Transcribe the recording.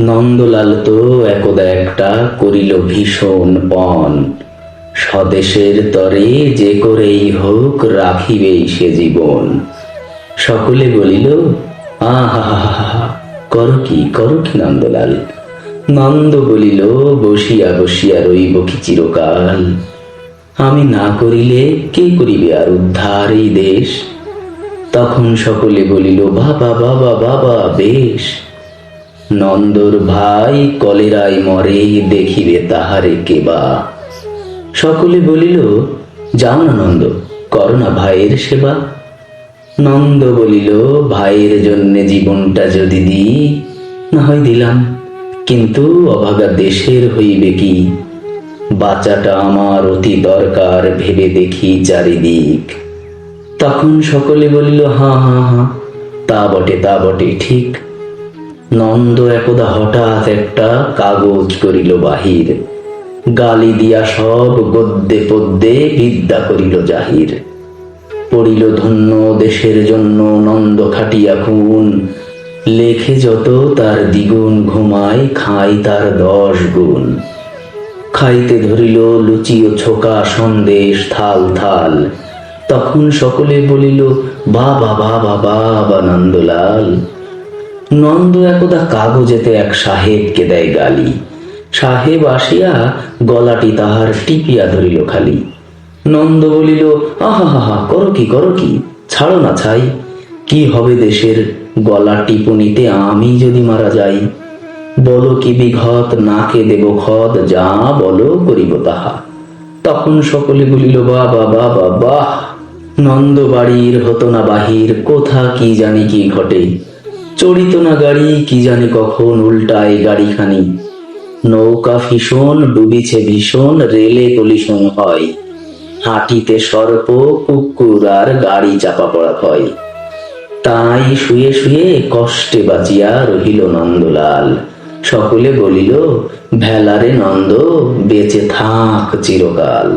নন্দলাল তো একদা একটা করিল ভীষণ পণ। স্বদেশের তরে যে করেই হোক রাখিবেই সে জীবন। সকলে বলিল আহা কর কি কর কি নন্দলাল? নন্দ বলিল, বসিয়া বসিয়া রইব কি চিরকাল। আমি না করিলে কে করিবে আর উদ্ধার এই দেশ? তখন সকলে বলিল, বাবা বাবা বাবা, বেশ। নন্দর ভাই কলেরায় মরে, দেখিবে তাহারে কেবা সকলে বলিল, যাও না নন্দ, করো না ভাইয়ের সেবা। নন্দ বলিল, ভাইয়ের জন্য জীবনটা যদি দিই, না হয় দিলাম। কিন্তু অভাগা দেশের হইবে কি? বাচ্চাটা আমার অতি দরকার, ভেবে দেখি চারিদিক। তখন সকলে বলিল, হাঁ হাঁ হাঁ, তা বটে তা বটে, ঠিক। নন্দ একদা হঠাৎ একটা কাগজ করিল বাহির। গালি দিয়া সব গদ্যে পদ্যে বিদ্যা করিল জাহির। পড়িল ধন্য দেশের জন্য নন্দ খাটিয়া খুন। লেখে যত তার দ্বিগুণ ঘুমায় খাই তার দশ গুণ। খাইতে ধরিল লুচি ও ছোকা সন্দেশ থাল থাল। তখন সকলে বলিল, বাবা বাবা বাবা নন্দলাল নন্দ একদা কাগজেতে এক সাহেবকে দেয় গালি। সাহেব আসিয়া গলাটি তাহার টিপিয়া ধরিল খালি। নন্দ বলিল আহা করো কি করো কি? ছাড়ো না ছাই। কি হবে দেশের গলা টিপুনিতে আমি যদি মারা যাই? বলো কি বিঘত, নাকে দেব খত যা বলো করিব তাহা। তখন সকলে বলিল বাবা বাবা বাহ! নন্দ বাড়ির হতো না বাহির, কোথা কি জানি কি ঘটে? চড়িত না গাড়ি কি জানি কখন উল্টায় গাড়িখানি। নৌকা ভীষণ, ডুবিছে ভীষণ, রেলে কলিশন হয়। হাঁটিতে সর্প, কুকুর আর গাড়ি চাপা পড়া হয় তাই শুয়ে শুয়ে কষ্টে বাঁচিয়া রহিল নন্দলাল। সকলে বলিল, ভেলারে নন্দ, বেঁচে থাক চিরকাল।